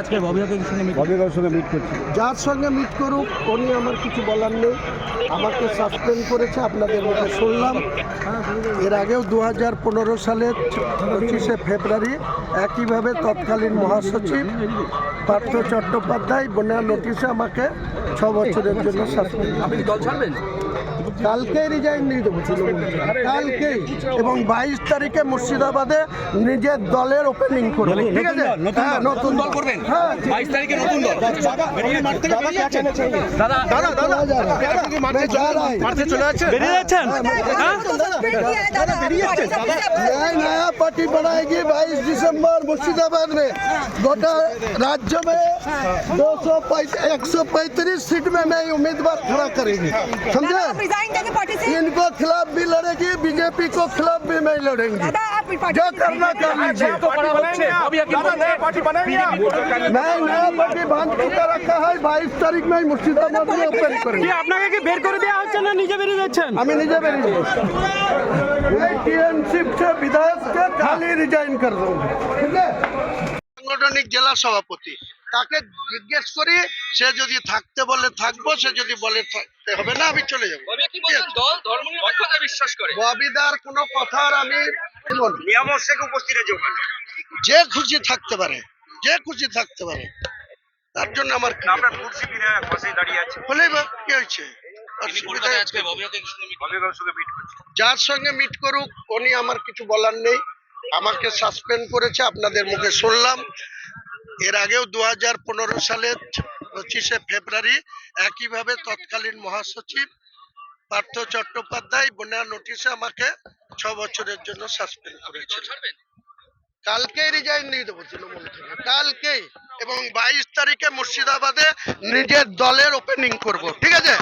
আজকে ববি সঙ্গে meeting। ববি সঙ্গে মিট করছি। যার সঙ্গে মিট করুক উনি আমার কিছু বলার নেই। আমাকে সাসপেন্ড করেছে আপনাদের মধ্যে শুনলাম। এর আগেও দু হাজার পনেরো সালের পঁচিশে ফেব্রুয়ারি একইভাবে তৎকালীন মহাসচিব পার্থ চট্টোপাধ্যায় বন্যা নোটিশে আমাকে ছ বছরের জন্য সাসপেন্ড আপনি দল ছাড়বেন? কালকেই রিজাইন দিয়ে দেবো তৃণমূল থেকে। কালকেই এবং বাইশ তারিখে মুর্শিদাবাদে নিজের দলের ওপেনিং করবো ঠিক আছে হ্যাঁ, নতুন দল করবেন হ্যাঁ বাইশ তারিখে নতুন দল দাদা দাদা দাদা মাঠে চলে যাচ্ছে বেরিয়ে যাচ্ছেন नया नया पार्टी बनाएगी 22 दिसंबर मुर्शिदाबाद में गोटा राज्य में दो सौ एक सौ पैंतीस सीट में नई उम्मीदवार खड़ा करेगी समझे आप रिजाइन देंगे पार्टी से इनको खिलाफ भी लड़ेगी बीजेपी को खिलाफ भी मैं लड़ेंगी दादा आप पार्टी जो करना कर लीजिए नया नया पार्टी बांध चुका रखा है बाईस तारीख में ही मुर्शिदाबाद में ओपन करेंगे আপনাকে কি বের করে দেওয়া হচ্ছে না নিজে বেরিয়ে যাচ্ছেন আমি নিজে বেরিয়ে টিএনসিপ से विधायक के खाली रिजाइन कर दूंगा ठीक है সাংগঠনিক জেলা সভাপতি তাকে জিজ্ঞেস করি সে যদি থাকতে বলে থাকব সে যদি বলে থাকতে হবে না আমি চলে যাব। দল ধর্ম বিশ্বাস করে? ববিদার কোনো কথার আমি উপস্থিত আছে ওখানে। যে খুশি থাকতে পারে যে খুশি থাকতে পারে তার জন্য আমার কি? আপনার কুর্সি বিধায়ক পাশে দাঁড়িয়ে আছে। হলেই বা কি হয়েছে? যার সঙ্গে মিট করুক উনি আমার কিছু বলার নেই। আমাকে সাসপেন্ড করেছে আপনাদের মুখে শুনলাম। এর আগেও দু হাজার সালের পঁচিশে ফেব্রুয়ারি একইভাবে তৎকালীন মহাসচিব পার্থ চট্টোপাধ্যায় বন্যা নোটিশে আমাকে ছ বছরের জন্য সাসপেন্ড করেছে কালকেই রিজাইন দিয়ে দেবো তৃণমূল থেকে, কালকেই। এবং বাইশ তারিখে মুর্শিদাবাদে নিজের দলের ওপেনিং করব, ঠিক আছে?